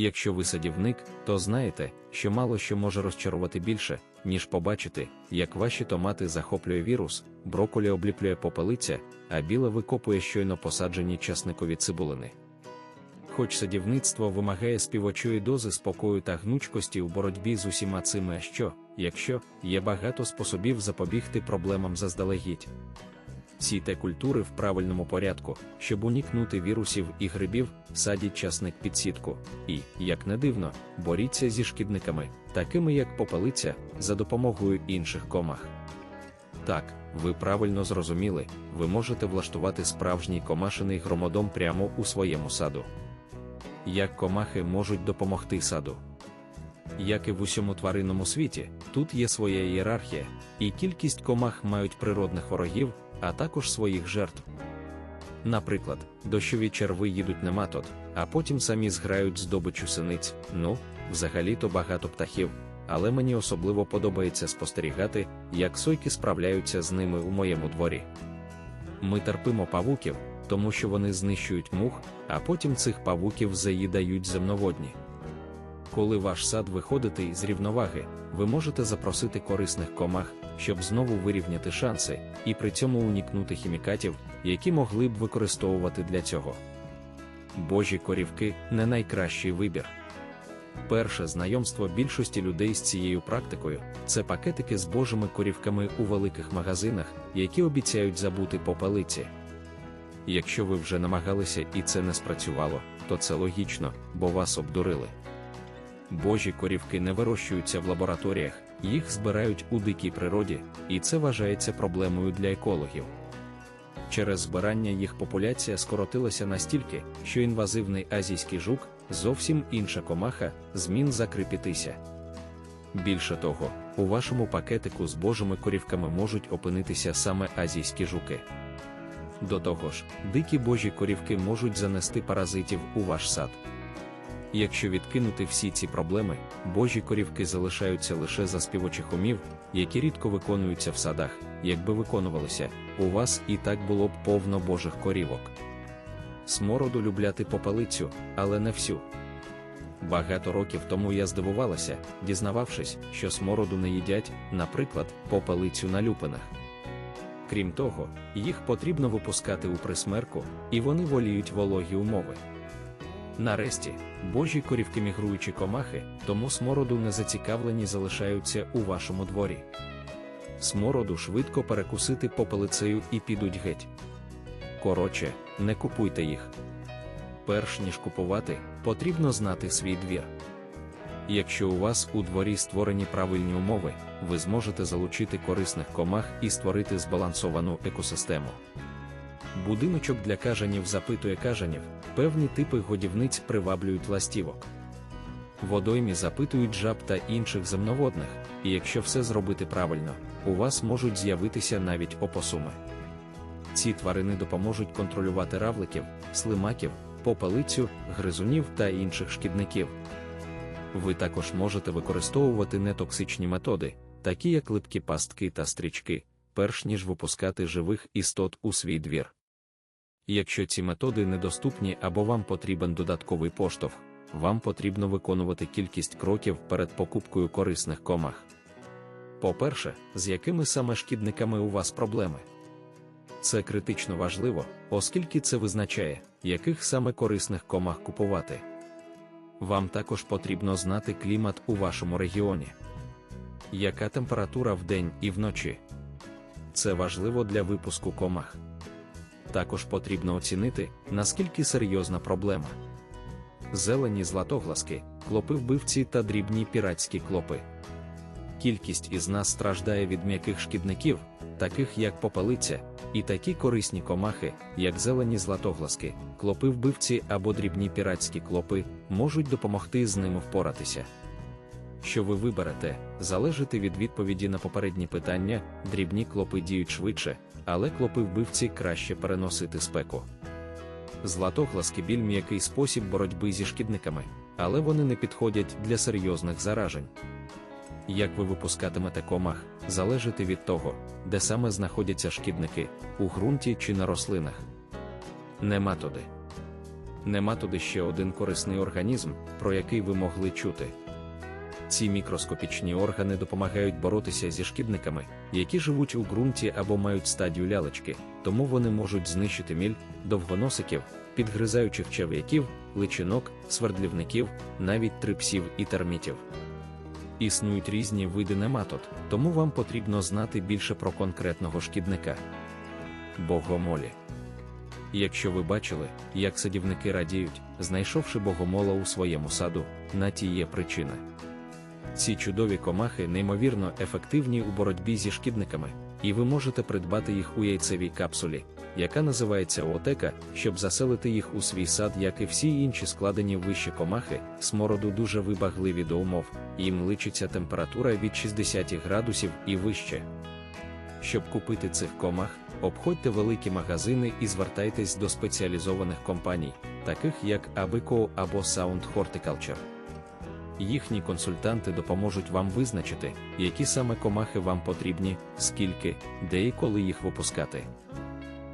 Якщо ви садівник, то знаєте, що мало що може розчарувати більше, ніж побачити, як ваші томати захоплює вірус, броколі обліплює попелиця, а біле викопує щойно посаджені часникові цибулини. Хоч садівництво вимагає співочої дози спокою та гнучкості у боротьбі з усіма цими, а що, якщо є багато способів запобігти проблемам заздалегідь. Сійте культури в правильному порядку, щоб уникнути вірусів і грибів, садіть часник під сітку, і, як не дивно, боріться зі шкідниками, такими як попелиця, за допомогою інших комах. Так, ви правильно зрозуміли, ви можете влаштувати справжній комашений громадом прямо у своєму саду. Як комахи можуть допомогти саду? Як і в усьому тваринному світі, тут є своя ієрархія, і кількість комах мають природних ворогів, а також своїх жертв. Наприклад, дощові черви їдуть нематод, а потім самі зграють здобичу синиць. Ну, взагалі-то багато птахів, але мені особливо подобається спостерігати, як сойки справляються з ними у моєму дворі. Ми терпимо павуків, тому що вони знищують мух, а потім цих павуків заїдають земноводні. Коли ваш сад виходить з рівноваги, ви можете запросити корисних комах, щоб знову вирівняти шанси, і при цьому унікнути хімікатів, які могли б використовувати для цього. Божі корівки не найкращий вибір. Перше знайомство більшості людей з цією практикою це пакетики з божими корівками у великих магазинах, які обіцяють забути по палиці. Якщо ви вже намагалися і це не спрацювало, то це логічно, бо вас обдурили. Божі корівки не вирощуються в лабораторіях, їх збирають у дикій природі, і це вважається проблемою для екологів. Через збирання їх популяція скоротилася настільки, що інвазивний азійський жук зовсім інша комаха, змін закріпітися. Більше того, у вашому пакетику з божими корівками можуть опинитися саме азійські жуки. До того ж, дикі божі корівки можуть занести паразитів у ваш сад. Якщо відкинути всі ці проблеми, божі корівки залишаються лише за співочих умів, які рідко виконуються в садах, якби виконувалися, у вас і так було б повно божих корівок. Смороду любляти попалицю, але не всю. Багато років тому я здивувалася, дізнававшись, що смороду не їдять, наприклад, попелицю на люпинах. Крім того, їх потрібно випускати у присмерку, і вони воліють вологі умови. Нарешті, божі корівки мігруючі комахи, тому смороду не зацікавлені залишаються у вашому дворі. Смороду швидко перекусити попелицею і підуть геть. Коротше, не купуйте їх. Перш ніж купувати, потрібно знати свій двір. Якщо у вас у дворі створені правильні умови, ви зможете залучити корисних комах і створити збалансовану екосистему. Будиночок для кажанів запитує кажанів, певні типи годівниць приваблюють ластівок. Водоймі запитують жаб та інших земноводних, і якщо все зробити правильно, у вас можуть з'явитися навіть опосуми. Ці тварини допоможуть контролювати равликів, слимаків, попелицю, гризунів та інших шкідників. Ви також можете використовувати нетоксичні методи, такі як липкі пастки та стрічки, перш ніж випускати живих істот у свій двір. Якщо ці методи недоступні або вам потрібен додатковий поштовх, вам потрібно виконувати кількість кроків перед покупкою корисних комах. По-перше, з якими саме шкідниками у вас проблеми? Це критично важливо, оскільки це визначає, яких саме корисних комах купувати. Вам також потрібно знати клімат у вашому регіоні. Яка температура вдень і вночі? Це важливо для випуску комах. Також потрібно оцінити, наскільки серйозна проблема. Зелені златогласки, клопи вбивці та дрібні піратські клопи. Кількість із нас страждає від м'яких шкідників, таких як попелиця, і такі корисні комахи, як зелені златогласки, клопи вбивці або дрібні піратські клопи, можуть допомогти з ними впоратися. Що ви виберете, залежить від відповіді на попередні питання, дрібні клопи діють швидше, але клопи вбивці краще переносити спеку. Златогласки біль м'який спосіб боротьби зі шкідниками, але вони не підходять для серйозних заражень. Як ви випускатимете комах, залежить від того, де саме знаходяться шкідники у ґрунті чи на рослинах. Нематоди. нематоди ще один корисний організм, про який ви могли чути. Ці мікроскопічні органи допомагають боротися зі шкідниками, які живуть у ґрунті або мають стадію лялечки, тому вони можуть знищити міль, довгоносиків, підгризаючих черв'яків, личинок, свердлівників, навіть трипсів і термітів. Існують різні види нематод, тому вам потрібно знати більше про конкретного шкідника. Богомолі. Якщо ви бачили, як садівники радіють, знайшовши богомола у своєму саду, на ті є причина. Ці чудові комахи неймовірно ефективні у боротьбі зі шкідниками, і ви можете придбати їх у яйцевій капсулі, яка називається отека, щоб заселити їх у свій сад, як і всі інші складені вище комахи, смороду дуже вибагливі до умов, їм личиться температура від 60 градусів і вище. Щоб купити цих комах, обходьте великі магазини і звертайтесь до спеціалізованих компаній, таких як Abico або Sound Horticulture. Їхні консультанти допоможуть вам визначити, які саме комахи вам потрібні, скільки, де і коли їх випускати.